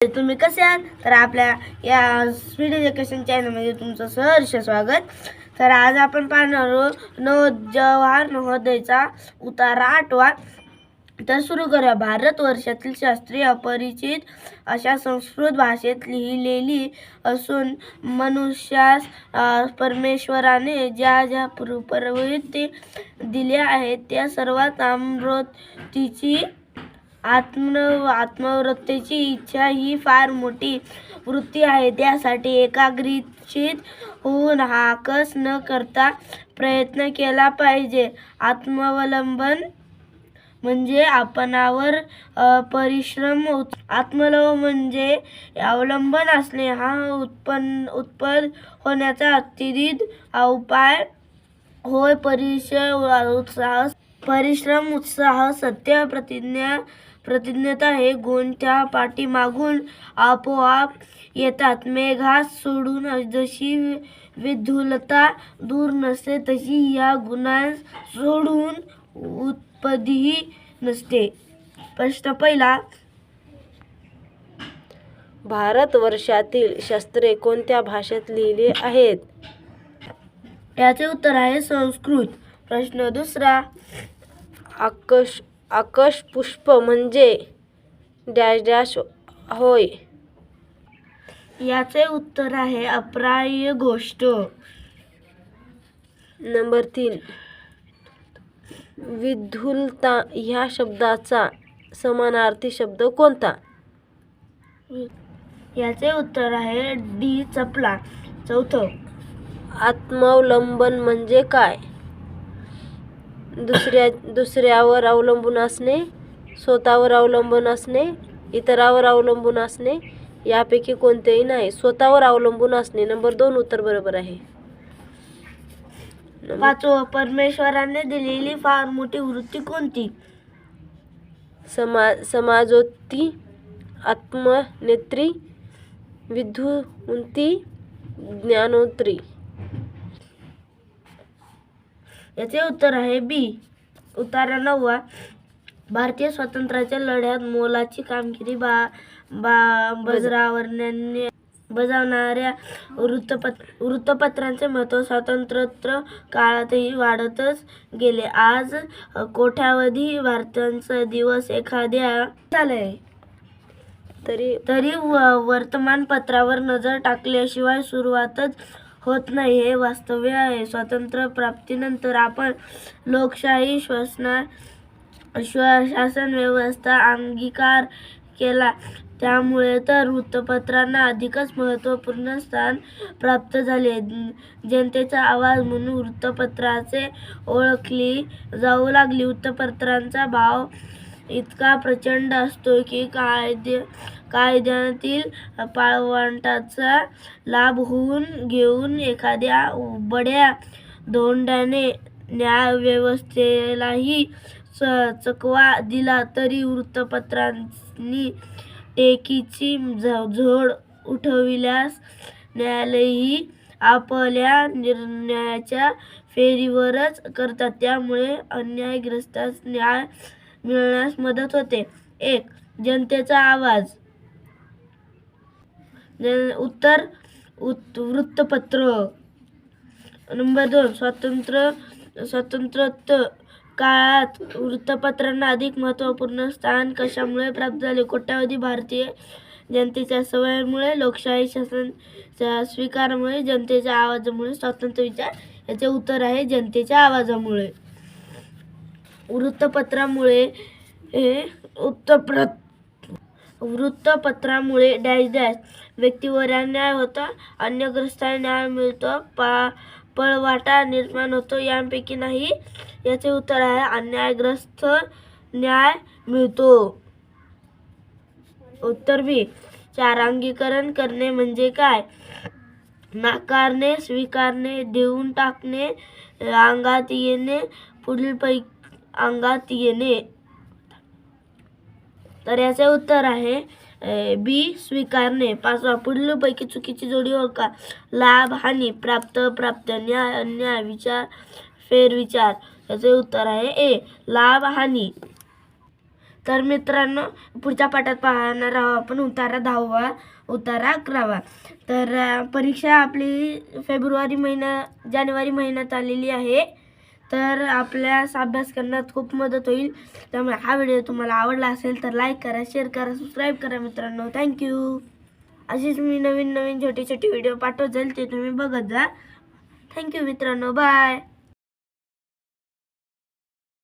तुम्ही कसे आहात? तर आपल्या या स्पीड एज्युकेशन चॅनलमध्ये तुमचं सहर्ष स्वागत. तर आज आपण पाहणार आहोत नव जवाहर महोदयचा उतारा आठवा. तर सुरू करूया. भारत वर्षातील शास्त्रीय अपरिचित अशा संस्कृत भाषेत लिहिलेली असून मनुष्यास परमेश्वराने ज्या ज्या प्रवृत्ती दिल्या आहेत त्या सर्वात अमृतीची आत्म आत्मवृत्तीची इच्छा ही फार मोठी वृत्ती आहे. त्यासाठी एकाग्रचित होऊन हाकस न करता प्रयत्न केला पाहिजे. आत्मावलंबन म्हणजे आपणावर परिश्रम आत्मलव म्हणजे अवलंबन असणे. हा उत्पन्न उत्पन्न होण्याचा अतिरिक्त उपाय होय. परिश्रम उत्साह परिश्रम उत्साह सत्य प्रतिज्ञा प्रतिज्ञता हे गुण त्या पाठीमागून आपोआप येतात. मेघास सोडून जशी विधुलता दूर नसते तशी या गुणांस सोडून उत्पत्तीही नसते. प्रश्न पहिला भारतवर्षातील शास्त्रे कोणत्या भाषेत लिहिली आहेत? याचे उत्तर आहे संस्कृत. प्रश्न दुसरा आकश आकाश पुष्प म्हणजे डॅश डॅश होय. याचे उत्तर आहे अप्राय गोष्ट. नंबर तीन. विधुलता ह्या शब्दाचा समानार्थी शब्द कोणता? याचे उत्तर आहे डी चपला. चौथं. आत्मावलंबन म्हणजे काय? दुसऱ्या दुसऱ्यावर अवलंबून असणे स्वतःवर अवलंबून असणे इतरावर अवलंबून असणे यापैकी कोणतेही नाही. स्वतःवर अवलंबून असणे. नंबर दोन उत्तर बरोबर आहे. पाचवं परमेश्वराने दिलेली फार मोठी वृत्ती कोणती? समा समाजोत्ती आत्मनेत्री विधुंती ज्ञानोत्री. याचे उत्तर आहे बी. उतारा नववा. भारतीय स्वातंत्र्याच्या लढ्यात मोलाची कामगिरी बा बा बजावण्याने बजावणाऱ्या वृत्तपत्र वृत्तपत्रांचे महत्त्व स्वातंत्र्योत्तर काळातही वाढतच गेले. आज कोट्यावधी भारतांचा दिवस एखाद्या झालाय. तरी तरी वर्तमानपत्रावर नजर टाकल्याशिवाय सुरुवातच होत नाही. हे वास्तव्य आहे. स्वातंत्र्य प्राप्तीनंतर आपण लोकशाही श्वसना श्व शासन व्यवस्था अंगीकार केला. त्यामुळे तर वृत्तपत्रांना अधिकच महत्त्वपूर्ण स्थान प्राप्त झाले. जनतेचा आवाज म्हणून वृत्तपत्राचे ओळखली जाऊ लागली. वृत्तपत्रांचा भाव इतका प्रचंड असतो की कायदे कायद्यातील पाळवंटाचा लाभ होऊन घेऊन एखाद्या बड्या धोंड्याने न्यायव्यवस्थेलाही च चकवा दिला तरी वृत्तपत्रांनी टेकीची झ- झोड उठविल्यास न्यायालयही आपल्या निर्णयाच्या फेरीवरच करतात. त्यामुळे अन्यायग्रस्तास न्याय मिळण्यास मदत होते. एक जनतेचा आवाज. जन- उत्तर उत वृत्तपत्र. नंबर दोन स्वातंत्र्य स्वातंत्र्योत्तर काळात वृत्तपत्रांना अधिक महत्त्वपूर्ण स्थान कशामुळे प्राप्त झाले? कोट्यावधी भारतीय जनतेच्या सवयीमुळे लोकशाही शासन स्वीकारामुळे जनतेच्या आवाजामुळे स्वातंत्र्य विचार याचे उत्तर आहे जनतेच्या आवाजामुळे. वृत्तपत्रामुळे हे वृत्तप्र वृत्तपत्रामुळे डॅश डॅश व्यक्तीवर अन्याय होता अन्यग्रस्तांना न्याय मिळतो पा पळवाटा निर्माण होतो यांपैकी नाही याचे उत्तर आहे अन्यायग्रस्त न्याय मिळतो. उत्तर बी चारांगीकरण करणे म्हणजे काय? नाकारणे स्वीकारणे देऊन टाकणे अंगात येणे पुढील पैकी अंगात येणे. तर याचे उत्तर आहे बी स्वीकारणे. पाचवा पुढील पैकी चुकीची जोडी हो ओळखा लाभ हानी प्राप्त प्राप्त न्याय अन्याय विचार फेरविचार. याचे उत्तर आहे ए लाभ हानी. तर मित्रांनो पुढच्या पाठात पाहणार आहोत आपण. उतारा दहावा उतारा अकरावा. तर परीक्षा आपली फेब्रुवारी महिना जानेवारी महिन्यात आलेली आहे. तर आपल्यास अभ्यास करण्यात खूप मदत होईल. त्यामुळे हा व्हिडिओ तुम्हाला आवडला असेल तर लाईक करा शेअर करा सबस्क्राईब करा मित्रांनो. थँक्यू अशीच मी नवीन नवीन छोटी छोटी व्हिडिओ पाठवत जाईल ते तुम्ही बघत जा. थँक्यू मित्रांनो. बाय